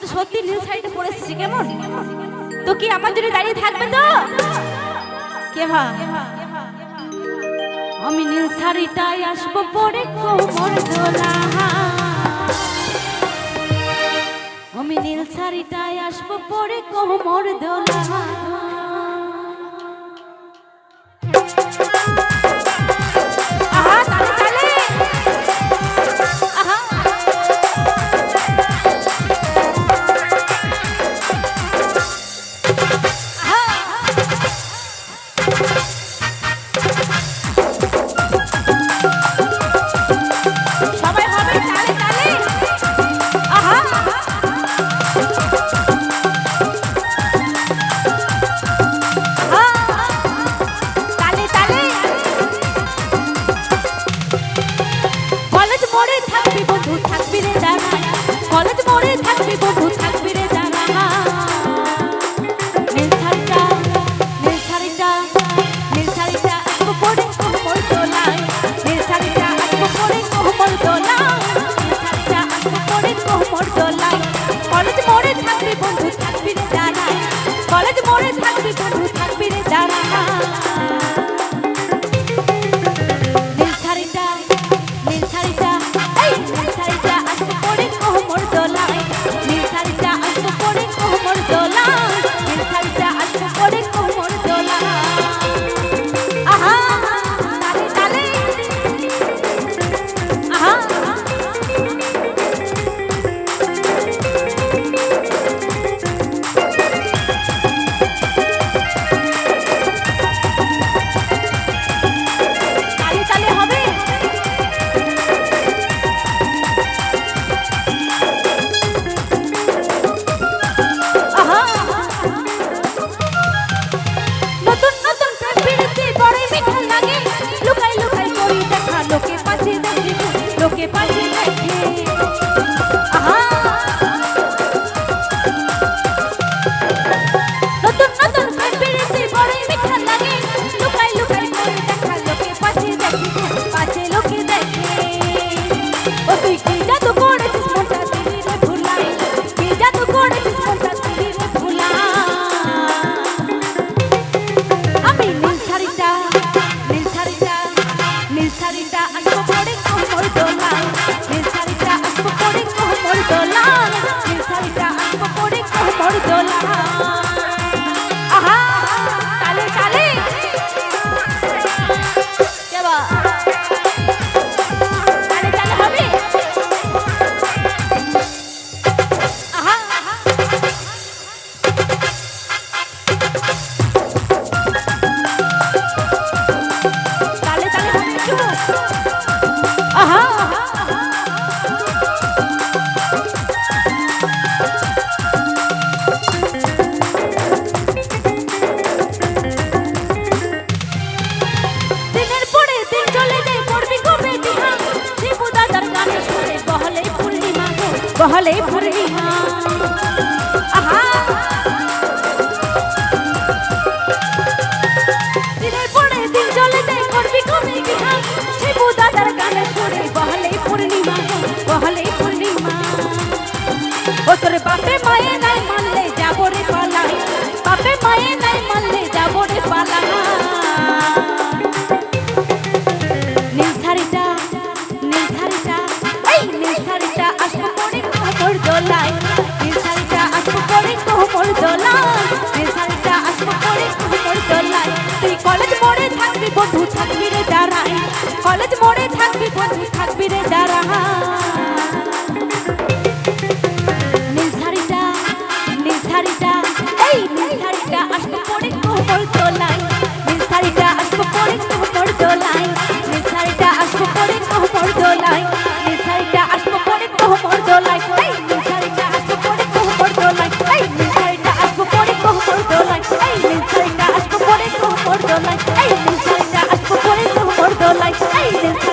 কিন্তু সত্যি নীল শাড়িটা পরে এসেছি, কেমন? তো কি আমার জন্য দাঁড়িয়ে থাকবে তো? কে আমি নীল শাড়িটাই আসব পরে কোমর দোলা আমি নীল শাড়িটাই আসব পরে কোমর দোলা। থাকবি রে দাঁড়া দোলা সেই শাড়িটা আঁকবো করে কোমর দোলা कहले भुरहिया आहा দিনের পরে দিন চলে যায় করবি কবে গিয়া শিবু দাদার গানে সুরে বহলে পূর্ণিমা বহলে পূর্ণিমা ও তোর বাপে মায়ে নাই মানলে যাব রে পালাই বাপে মায়ে নাই মানলে যাব রে পালাই দোলায় রেজাল্টটা আসব পরে তোর দোলায় তুই কলেজ মোড়ে থাকবি বন্ধু, থাকবি রে দাঁড়ায়। কলেজ মোড়ে থাকবি বন্ধু, থাকবি রে দাঁড়ায়। এই নির্ধারিতা আসব পরে কোমল তোলায় por the light, I didn't sign that, I put it for the light, I didn't